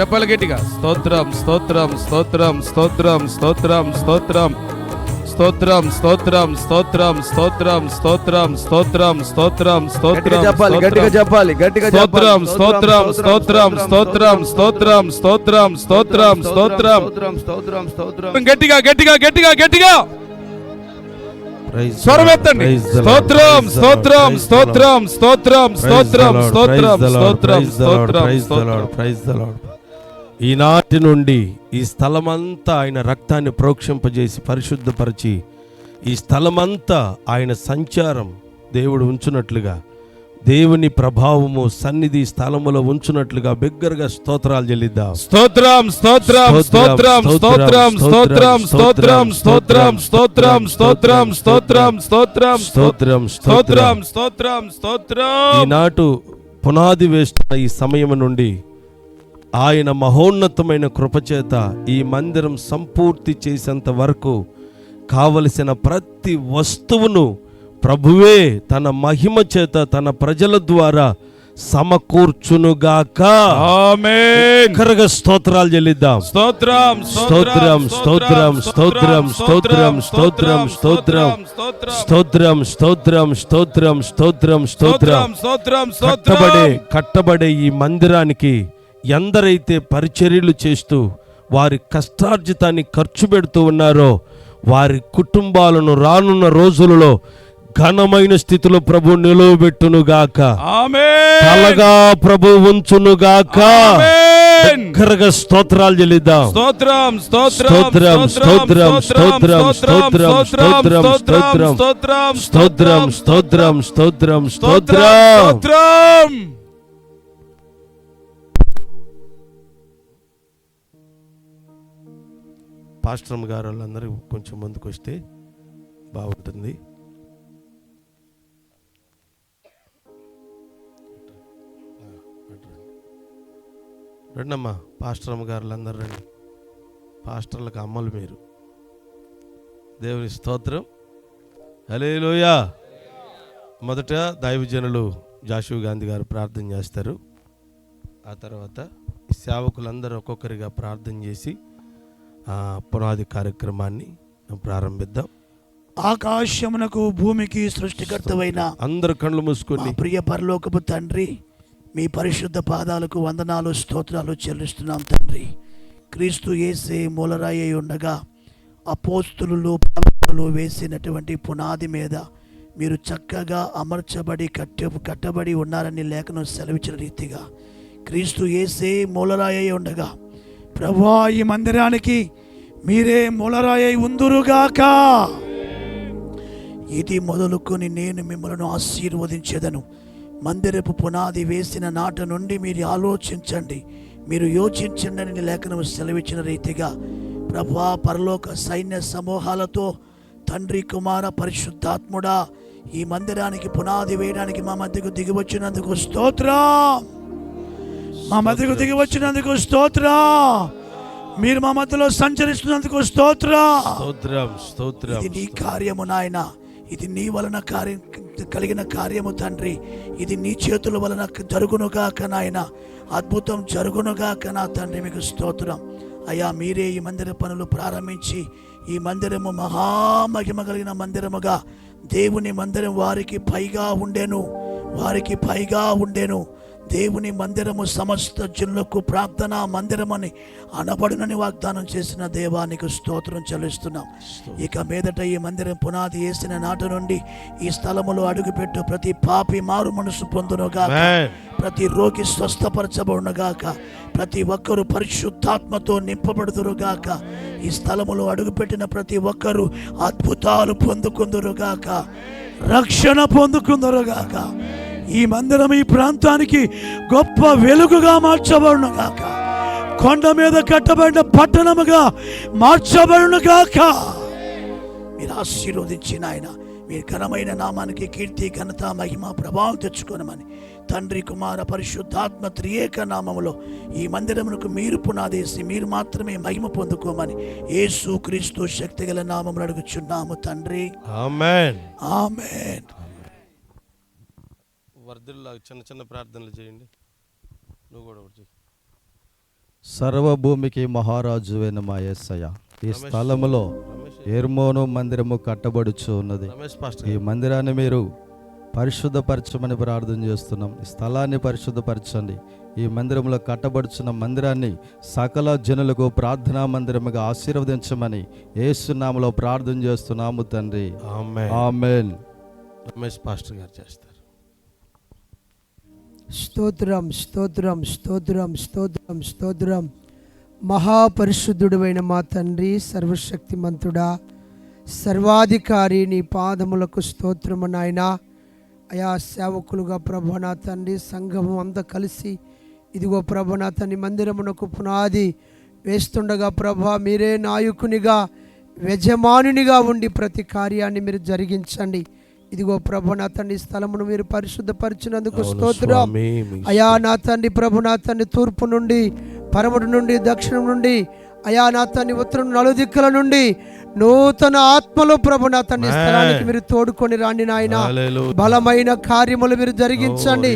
చెప్పాలి గట్టిగా స్తోత్రం స్తోత్రం స్తోత్రం స్తోత్రం స్తోత్రం స్తోత్రం స్తోత్రం స్తోత్రం స్తోత్రం స్తోత్రం స్తోత్రం స్తోత్రం స్తోత్రం గట్టిగా స్తోత్రం చెప్పాలి గట్టిగా స్తోత్రం చెప్పాలి గట్టిగా స్తోత్రం స్తోత్రం స్తోత్రం స్తోత్రం స్తోత్రం స్తోత్రం స్తోత్రం స్తోత్రం స్తోత్రం స్తోత్రం స్తోత్రం గట్టిగా గట్టిగా గట్టిగా గట్టిగా Praise the స్వరం Lord, ఎత్తండి praise the Lord, స్తోత్రం స్తోత్రం. స్తోత్రం స్తోత్రం స్తోత్రం స్తోత్రం స్తోత్రం స్తోత్రం Lord. ఈనాటి నుండి ఈ స్థలమంతా ఆయన రక్తాన్ని ప్రోక్షింపజేసి పరిశుద్ధపరిచి ఈ స్థలమంతా ఆయన సంచారం దేవుడు ఉంచునట్లుగా దేవుని ప్రభావము సన్నిధి స్థలములో ఉంచునట్లుగా బిగ్గరగా స్తోత్రాలు చెల్లిద్దాం స్తోత్రం స్తోత్రం స్తోత్రం స్తోత్రం స్తోత్రం స్తోత్రం స్తోత్రం స్తోత్రం స్తోత్రం స్తోత్రం స్తోత్రం స్తోత్రం స్తోత్రం స్తోత్రం స్తోత్రం ఈనాటు పునాది వేస్తున్న ఈ సమయం నుండి ఆయన మహోన్నతమైన కృపచేత ఈ మందిరం సంపూర్తి చేసేంత వరకు కావలసిన ప్రతి వస్తువును ప్రభువే తన మహిమ చేత తన ప్రజల ద్వారా సమకూర్చునుగాక బిగ్గరగా స్తోత్రాలు చెల్లిద్దాం స్తోత్రం స్తోత్రం స్తోత్రం స్తోత్రం స్తోత్రం స్తోత్రం స్తోత్రం స్తోత్రం స్తోత్రం స్తోత్రం స్తోత్రం స్తోత్రం స్తోత్రం కట్టబడే కట్టబడే ఈ మందిరానికి ఎందరైతే పరిచర్యలు చేస్తూ వారి కష్టార్జితాన్ని ఖర్చు పెడుతూ ఉన్నారో వారి కుటుంబాలను రానున్న రోజులలో ఘనమైన స్థితిలో ప్రభు నిలువబెట్టునుగాక తలగా ప్రభు ఉంచునుగాక దగ్గరగా స్తోత్రాలు చెల్లిద్దాం స్తోత్రం స్తోత్రం, స్తోత్రం, స్తోత్రం, స్తోత్రం, స్తోత్రం, స్తోత్రం. స్తోత్రం స్తోత్రం స్తోత్రం స్తోత్రం స్తోత్రం స్తోత్రం పాస్టర్మ్ గారు వాళ్ళందరూ కొంచెం ముందుకు వస్తే బాగుంటుంది. రండమ్మా పాస్టర్మ్ గారు అందరూ రండి. పాస్టర్లకు అమ్మలు మీరు. దేవుని స్తోత్రం. హలేలోయా మొదట దైవజనులు జాషు గాంధీ గారు ప్రార్థన చేస్తారు. ఆ తర్వాత సేవకులందరూ ఒక్కొక్కరిగా ప్రార్థన చేసి పునాది కార్యక్రమాన్ని ప్రారంభిద్దాం. ఆకాశమునకు భూమికి సృష్టికర్తవైన అందరు కళ్ళు మూసుకొని ప్రియ పరలోకపు తండ్రి మీ పరిశుద్ధ పాదాలకు వందనాలు స్తోత్రాలు చెల్లిస్తున్నాం తండ్రి. క్రీస్తు యేసే మూలరాయి ఉండగా అపోస్తులు ప్రవక్తలు వేసినటువంటి పునాది మీద మీరు చక్కగా అమర్చబడి కట్ట కట్టబడి ఉన్నారని లేఖనం సెలవిచ్చిన రీతిగా క్రీస్తు యేసే మూలరాయి ఉండగా ప్రభా ఈ మందిరానికి మీరే మొలరాయై ఉందురుగాక. ఇది మొదలుకొని నేను మిమ్మల్ని ఆశీర్వదించేదను. మందిరపు పునాది వేసిన నాట నుండి మీరు ఆలోచించండి. మీరు యోచించండి అని లేఖనం సెలవిచ్చిన రీతిగా ప్రభా పరలోక సైన్య సమూహాలతో తండ్రి కుమార పరిశుద్ధాత్ముడా ఈ మందిరానికి పునాది వేయడానికి మా మధ్యకు దిగివచ్చినందుకు స్తోత్రం. మా మధ్యకు దిగివచ్చినందుకు స్తోత్రం. మీరు మా మధ్యలో సంచరిస్తున్నందుకు స్తోత్రం. స్తోత్రం స్తోత్రం ఇది నీ కార్యము నాయన. ఇది నీ వలన కార్యం కలిగిన కార్యము తండ్రి. ఇది నీ చేతుల వలన జరుగునుగాక నాయన. అద్భుతం జరుగునుగాక నా తండ్రి మీకు స్తోత్రం. అయ్యా మీరే ఈ మందిర పనులు ప్రారంభించి ఈ మందిరము మహామహిమ కలిగిన మందిరముగా దేవుని మందిరం వారికి పైగా ఉండెను. వారికి పైగా ఉండెను. దేవుని మందిరము సమస్త జనులకు ప్రార్థనా మందిరమని అనబడునని వాగ్దానం చేసిన దేవానికి స్తోత్రం చెల్లిస్తున్నాం. ఇక మీదట ఈ మందిరం పునాది వేసిన నాటి నుండి ఈ స్థలములో అడుగుపెట్టు ప్రతి పాపి మారు మనసు పొందునుగాక. Amen. ప్రతి రోగి స్వస్థపరచబడునుగాక. ప్రతి ఒక్కరు పరిశుద్ధాత్మతో నింపబడుదురుగాక. ఈ స్థలములో అడుగుపెట్టిన ప్రతి ఒక్కరు అద్భుతాలు పొందుకుందురుగాక. రక్షణ పొందుకుందరుగాక. ఈ మందిరం ఈ ప్రాంతానికి గొప్ప వెలుగుగా మార్చబడునుగాక కొండ మీద కట్టబడిన పట్టణముగా మార్చబడునుగాక మీరు ఆశీర్వదించిన ఆయన మీరు ఘనమైన నామానికి కీర్తి ఘనత మహిమ ప్రభావం తెచ్చుకోనమని తండ్రి కుమార పరిశుద్ధాత్మ త్రియేక నామములో ఈ మందిరమునకు మీరు పునాదేసి మీరు మాత్రమే మహిమ పొందుకోమని యేసు క్రీస్తు శక్తిగల నామములు అడుగుచున్నాము తండ్రి. ఆమేన్. ఆమేన్. వర్ధిల్లా చిన్న చిన్న ప్రార్థనలు చేయండి. నువ్వు కూడా ఒకటి. సర్వభూమికి మహారాజువైన మా యేసయ్య ఈ స్థలములో ఎర్మోను మందిరము కట్టబడుచు ఉన్నది. ఈ మందిరాన్ని మీరు పరిశుద్ధపరచమని ప్రార్థన చేస్తున్నాం. ఈ స్థలాన్ని పరిశుద్ధపరచండి. ఈ మందిరంలో కట్టబడుచున్న మందిరాన్ని సకల జనులకు ప్రార్థనా మందిరముగా ఆశీర్వదించమని ఏసునామలో ప్రార్థన చేస్తున్నాము తండ్రి. ఆమె ఆమెన్. రమేష్ పాస్టర్ గారు చేస్తారు. స్తోత్రం స్తోత్రం స్తోత్రం స్తోత్రం స్తోత్రం. మహాపరిశుద్ధుడైన మా తండ్రి సర్వశక్తిమంతుడా సర్వాధికారి నీ పాదములకు స్తోత్రము నాయన. అయా సేవకులుగా ప్రభు నా తండ్రి సంఘము అంతా కలిసి ఇదిగో ప్రభు నా తండ్రి మందిరమునకు పునాది వేస్తుండగా ప్రభా మీరే నాయకునిగా యజమానునిగా ఉండి ప్రతి కార్యాన్ని మీరు జరిగించండి. ఇదిగో ప్రభు నా తండ్రి ఈ స్థలమును మీరు పరిశుద్ధపరిచినందుకు స్తోత్రం. అయా నా తండ్రి ప్రభు నా తండ్రి తూర్పు నుండి పరముడు నుండి దక్షిణం నుండి అయా నా తండ్రి ఉత్తరం నలుదిక్కుల నుండి నూతన ఆత్మలో ప్రభు నా తండ్రి స్థలానికి మీరు తోడుకొని రాండి నాయన. బలమైన కార్యములు మీరు జరిగించండి.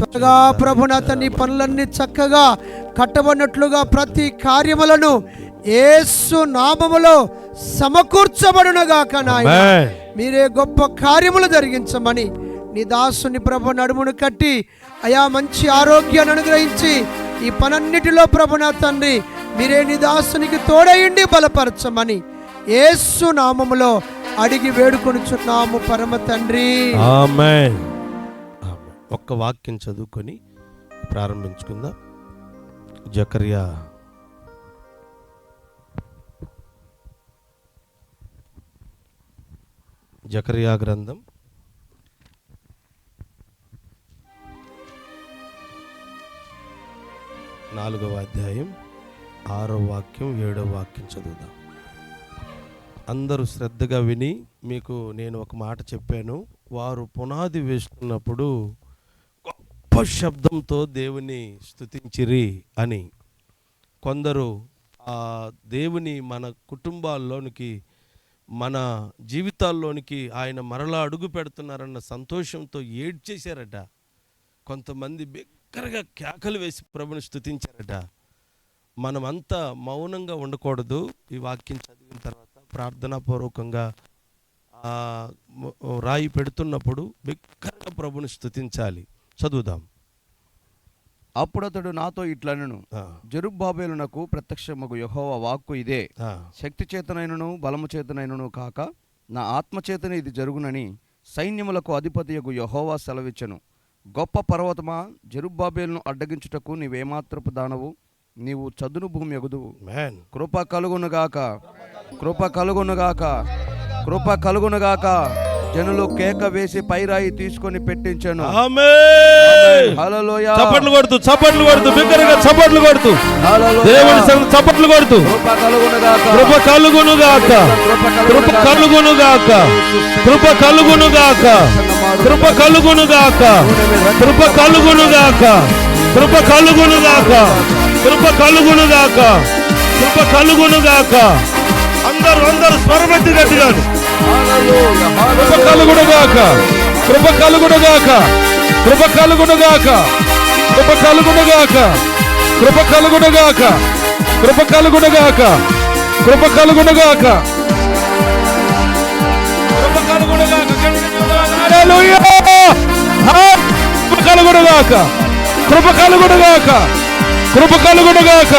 త్వరగా ప్రభు నా తండ్రి పనులన్నీ చక్కగా కట్టబడినట్లుగా ప్రతి కార్యములను యేసు నామములో సమకూర్చబడునగాక నాయన. మీరే గొప్ప కార్యములు జరిగించమని నీ దాసుని ప్రభు నడుమును కట్టి అయా మంచి ఆరోగ్యాన్ని అనుగ్రహించి ఈ పనన్నిటిలో ప్రభు నా తండ్రి మీరే నీ దాసునికి తోడయుండి బలపరచమని యేసు నామములో అడిగి వేడుకొనుచున్నాము పరమ తండ్రి. ఒక్క వాక్యం చదువుకొని ప్రారంభించుకుందాం. జకర్యా జకర్యా గ్రంథం. నాలుగవ అధ్యాయం ఆరో వాక్యం ఏడవ వాక్యం చదువుదాం. అందరూ శ్రద్ధగా విని మీకు నేను ఒక మాట చెప్పాను. వారు పునాది వేసుకున్నప్పుడు గొప్ప శబ్దంతో దేవుని స్తుతించిరి అని. కొందరు ఆ దేవుని మన కుటుంబాల్లోనికి మన జీవితాల్లోనికి ఆయన మరలా అడుగు పెడుతున్నారన్న సంతోషంతో ఏడ్చేశారట. కొంతమంది బిక్కరగా కేకలు వేసి ప్రభుని స్థుతించారట మనమంతా మౌనంగా ఉండకూడదు. ఈ వాక్యం చదివిన తర్వాత ప్రార్థనాపూర్వకంగా రాయి పెడుతున్నప్పుడు బిక్కరగా ప్రభుని స్థుతించాలి చదువుదాం. అప్పుడు అతడు నాతో ఇట్లనను జరుబ్బాబేలునకు ప్రత్యక్షమగు యెహోవా వాక్కు ఇదే శక్తి చేతనైనను బలము చేతనైనను కాక నా ఆత్మ చేతనే ఇది జరుగునని సైన్యములకు అధిపతియగు యెహోవా సెలవిచ్చను. గొప్ప పర్వతమా జరుబ్బాబేలును అడ్డగించుటకు నీవేమాత్రపు దానవు నీవు చదును భూమి ఎగుదువు. కృప కలుగునుగాక కృప కలుగునుగాక కృప కలుగునుగాక. జనులు కేక వేసి పైరాయి తీసుకొని పెట్టించాను చప్పట్లు కొడుతూ చప్పట్లు కొడుతూ బిగ్గరగా చప్పట్లు కొడుతూ దేవుని సంగ- చప్పట్లు కొడుతూ కృప కృప కలుగునుగాక కృప కలుగునుగాక కృప కలుగునుగాక కృప కలుగునుగాక కృప కలుగునుగాక కృప కలుగునుగాక కృప కలుగునుగాక కృప కలుగునుగాక అందరూ అందరూ స్వరమెత్తి గట్టిగా కృప కలుగుడుగాక కృప కలుగుడుగాక కృప కలుగుడుగాక కృప కలుగుడుగాక కృప కలుగుడుగాక కృప కలుగుడుగాక కృప కలుగుడుగాక కృప కలుగుడుగాక హల్లెలూయా హా! కృప కలుగుడుగాక కృప కలుగుడుగాక కృప కలుగుడుగాక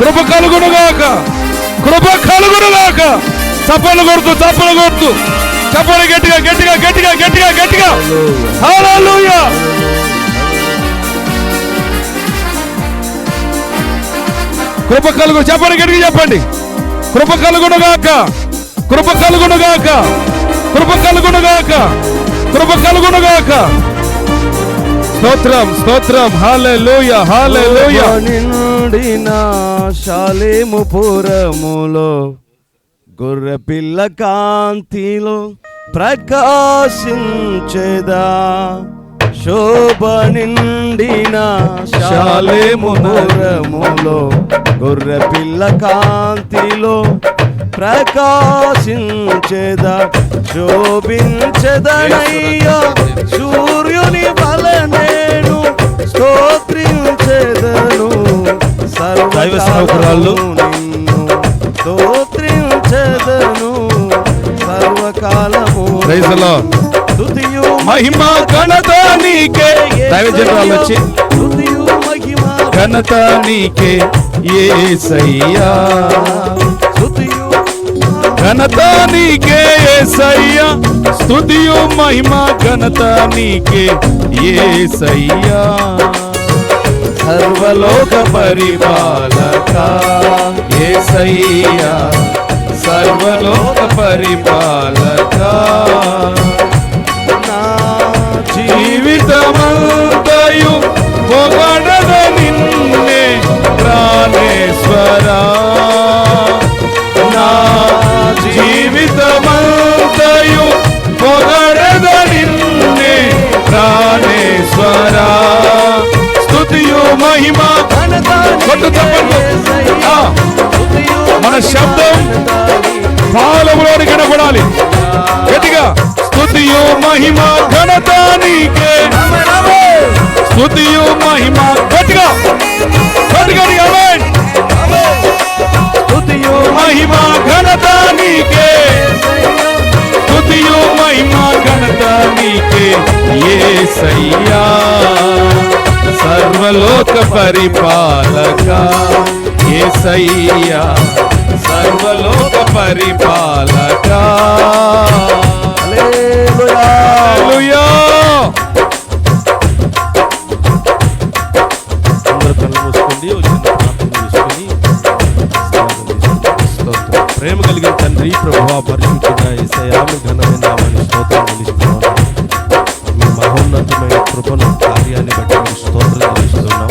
కృప కలుగుడుగాక కృప కలుగునుగాక చప్పలు కొడుతూ చప్పలు కొడుతూ. చప్పలు గట్టిగా గట్టిగా గట్టిగా గట్టిగా గట్టిగా. హల్లెలూయా కృప కలుగు చెప్పండి గట్టిగా చెప్పండి. కృప కలుగునుగాక కృప కలుగునుగాక కృప కలుగునుగాక కృప కలుగునుగాక స్తోత్రం స్తోత్రం. హాలెలూయ హాలెలూయ నిండిన శాలేము పురములో గొర్రెపిల్ల కాంతిలో ప్రకాశించేదా? శోభ నిండిన శాలేమురములో గొర్రెపిల్ల కాంతిలో ప్రకాశించేద? శోభించదనయ్యా సూర్యుని వలనేను స్తోత్రించేదను. సర్వ మహిమ ఘనత నీకే. దైవజనురాలు వచ్చి. ఘనత నీకే యేసయ్యా స్తుతియు ఘనత నీకే యేసయ్యా స్తుతియు మహిమ ఘనత నీకే యేసయ్యా సర్వలోక పరిపాలక యేసయ్యా సర్వలోక పరిపాలక నా జీవితమంతయు పొగడద నిన్నే ప్రాణేశ్వరా. నా జీవితమంతయు పొగడద నిన్నే ప్రాణేశ్వరా. స్తుతియు మహిమ కొట్టు చప్పట్లు. మన శబ్దం కాలంలోని కనపడాలి గట్టిగా స్థుతియో మహిమ ఘనత నీకే. స్తుతియు మహిమ గట్టిగా గట్టిగా స్థుతియో మహిమ ఘనత నీకే. స్తుతియు మహిమ ఘనత నీకే. సయ్యా సర్వలోక పరిపాలక. ఏ సయ్యా సర్వలోక పరిపాలక. ప్రేమ కలిగిన తండ్రి ప్రభా పరిశుద్ధంగా ఏసయామి ఘనమైన నామాన్ని స్తోత్రం చెల్లిస్తున్నాను మీ మహోన్నతమైన కృపను కార్యాన్ని బట్టి స్తోత్రం చెల్లిస్తున్నాం.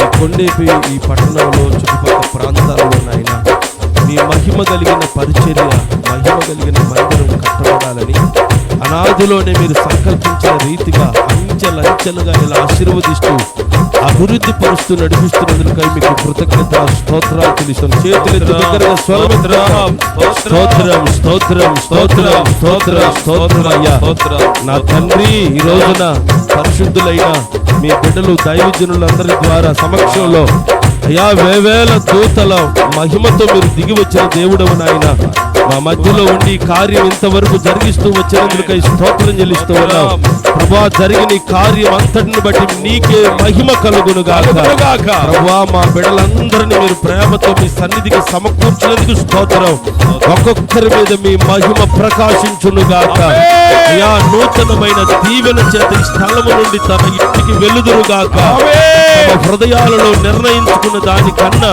ఈ కొండేపి ఈ పట్టణంలో చుట్టుపక్కల ప్రాంతాల్లో నాయన మహిమ కలిగిన పరిచర్య మహిమ కలిగిన మందిరం కట్టబడాలని అనాదిలోనే మీరు సంకల్పించిన రీతిగా అంచెలంచెలుగా ఇలా ఆశీర్వదిస్తూ అభివృద్ధి పరుస్తూ నడిపిస్తున్నందుకై మీకు కృతజ్ఞత స్తోత్రాలు తెలుస్తాను చేతులు దగ్గరగా స్వరమిద్దాం. స్తోత్రం స్తోత్రం స్తోత్రం స్తోత్రం స్తోత్రం అయ్యా నా తండ్రి ఈ రోజున పరిశుద్ధులైన మీ బిడ్డలు దైవజనులందరి ద్వారా సమక్షంలో అయ్యా వేవేల దూతల మహిమతో మీరు దిగి వచ్చిన దేవుడవు నాయన. మా మధ్యలో ఉండి కార్యం ఇంతవరకు జరిగిస్తూ వచ్చినందుకై స్తోత్రం చెల్లిస్తూ ఉన్నాం. ప్రభా జరిగిన కార్యం అంతటిని బట్టి నీకే మహిమ కలుగును గాక. ప్రభా మా బిడ్డలందరినీ మీరు ప్రేమతో మీ సన్నిధికి సమకూర్చినందుకు స్తోత్రం. ఒక్కొక్కరి మీద మీ మహిమ ప్రకాశించును గాక. అయ్యా నూతనమైన దీవెన చేత స్థలము నుండి తన ఇంటికి వెలుదురు గాక. తమ హృదయాలలో నిర్ణయించుకున్న దానికన్నా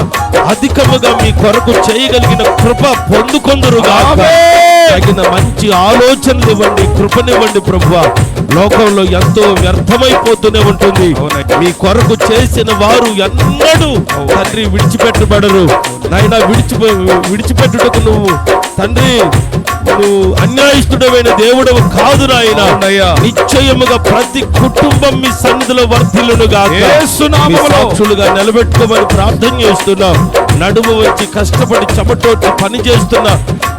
అధికముగా మీ కొరకు చేయగలిగిన కృప పొందుకొందురు తగిన మంచి ఆలోచనలు ఇవ్వండి కృపనివ్వండి ప్రభు లోకంలో ఎంతో వ్యర్థమైపోతూనే ఉంటుంది. మీ కొరకు చేసిన వారు ఎన్నడూ తండ్రి విడిచిపెట్టబడరు. నాయన విడిచిపో విడిచిపెట్టుటకు నువ్వు తండ్రి నువ్వు అన్యాయస్తుడమైన దేవుడవు కాదు నాయన. నిశ్చయముగా ప్రతి కుటుంబం మీ సన్నిధిలో వర్ధిల్లును నిలబెట్టుకోమని ప్రార్థన చేస్తున్నాం. నడుము వచ్చి కష్టపడి చెమటోటి పని చేస్తున్న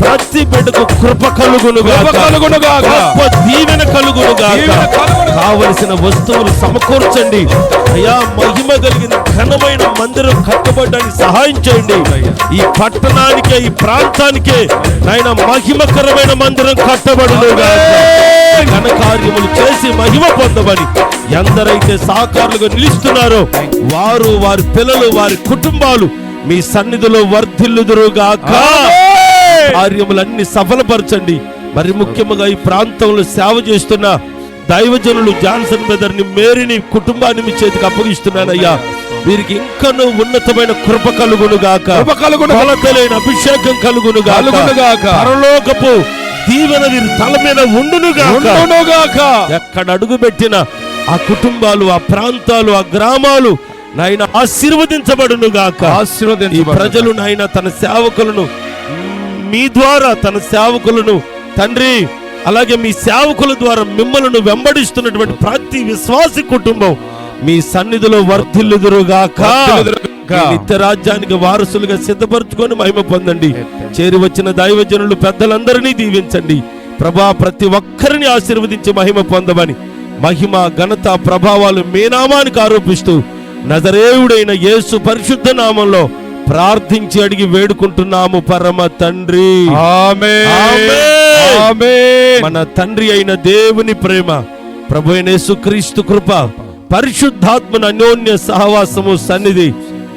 ప్రతి బిడ్డకు కృప కలుగును కలుగును గొప్ప దీవెన కలుగును కావలసిన వస్తువులు సమకూర్చండి. అయ్యా మహిమ కలిగిన ఘనమైన మందిరం కట్టబడడానికి సహాయం చేయండి. ఈ పట్టణానికే ఈ ప్రాంతానికే నాయన మహిమకరమైన మందిరం కట్టబడును ఘన కార్యములు చేసి మహిమ పొందమని ఎందరైతే సాకారులుగా నిలుస్తున్నారో వారు వారి పిల్లలు వారి కుటుంబాలు మీ సన్నిధిలో వర్ధిల్లుదురుగాక. కార్యములన్నీ సఫలపరచండి. మరి ముఖ్యముగా ఈ ప్రాంతంలో సేవ చేస్తున్న దైవజనులు జాన్సన్ బ్రదర్ని మేరీని కుటుంబాన్ని మీ చేతికి అప్పగిస్తున్నానయ్యా. వీరికి ఇంకనూ ఉన్నతమైన కృప కలుగును గాక కొలతలేని అభిషేకం కలుగును గాక పరలోకపు దీవెన వీరి తల మీద ఉండును గాక ఎక్కడ అడుగు పెట్టిన ఆ కుటుంబాలు ఆ ప్రాంతాలు ఆ గ్రామాలు నాయన ఆశీర్వదించబడును. గాక ఈ ప్రజలు నాయన తన సేవకులను మీ ద్వారా తన సేవకులను తండ్రి అలాగే మీ సేవకుల ద్వారా మిమ్మల్ని వెంబడిస్తున్నటువంటి ప్రతి విశ్వాసి కుటుంబం మీ సన్నిధిలో వర్ధిల్లుదురుగాక. ఈ నిత్య రాజ్యానికి వారసులుగా సిద్ధపరచుకొని మహిమ పొందండి. చేరి వచ్చిన దైవజనులు పెద్దలందరినీ దీవించండి. ప్రభా ప్రతి ఒక్కరిని ఆశీర్వదించి మహిమ పొందమని మహిమ ఘనత ప్రభావాలు మీ నామానికి ఆరోపిస్తూ నజరేయుడైన యేసు పరిశుద్ధ నామంలో ప్రార్థించి అడిగి వేడుకుంటున్నాము పరమ తండ్రి. మన తండ్రి అయిన దేవుని ప్రేమ ప్రభు అయిన యేసుక్రీస్తు కృప పరిశుద్ధాత్మన అన్యోన్య సహవాసము సన్నిధి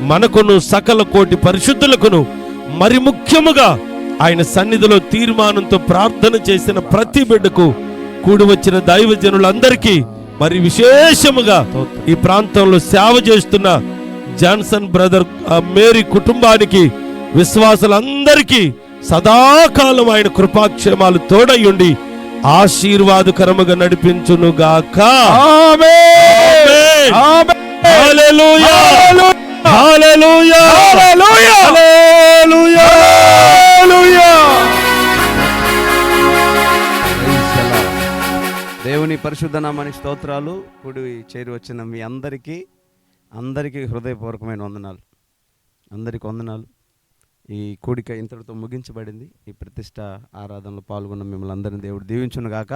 మనకును సకల కోటి పరిశుద్ధులకును మరి ముఖ్యముగా ఆయన సన్నిధిలో తీర్మానంతో ప్రార్థన చేసిన ప్రతి బిడ్డకు కూడి వచ్చిన దైవజనులందరికీ మరి విశేషముగా ఈ ప్రాంతంలో సేవ చేస్తున్న జాన్సన్ బ్రదర్ మేరీ కుటుంబానికి విశ్వాసులందరికీ సదాకాలం ఆయన కృపాక్షేమాలు తోడయ్యుండి ఆశీర్వాదకరముగా నడిపించునుగాక ఆమేన్. హల్లెలూయా. హల్లెలూయా. హల్లెలూయా. నీ పరిశుద్ధ నామానికి స్తోత్రాలు. కూడి చేరి వచ్చిన మీ అందరికీ అందరికీ హృదయపూర్వకమైన వందనాలు. అందరికీ వందనాలు. ఈ కూడిక ఇంతటితో ముగించబడింది. ఈ ప్రతిష్ట ఆరాధనలో పాల్గొన్న మిమ్మల్ని అందరినీ దేవుడు దీవించును గాక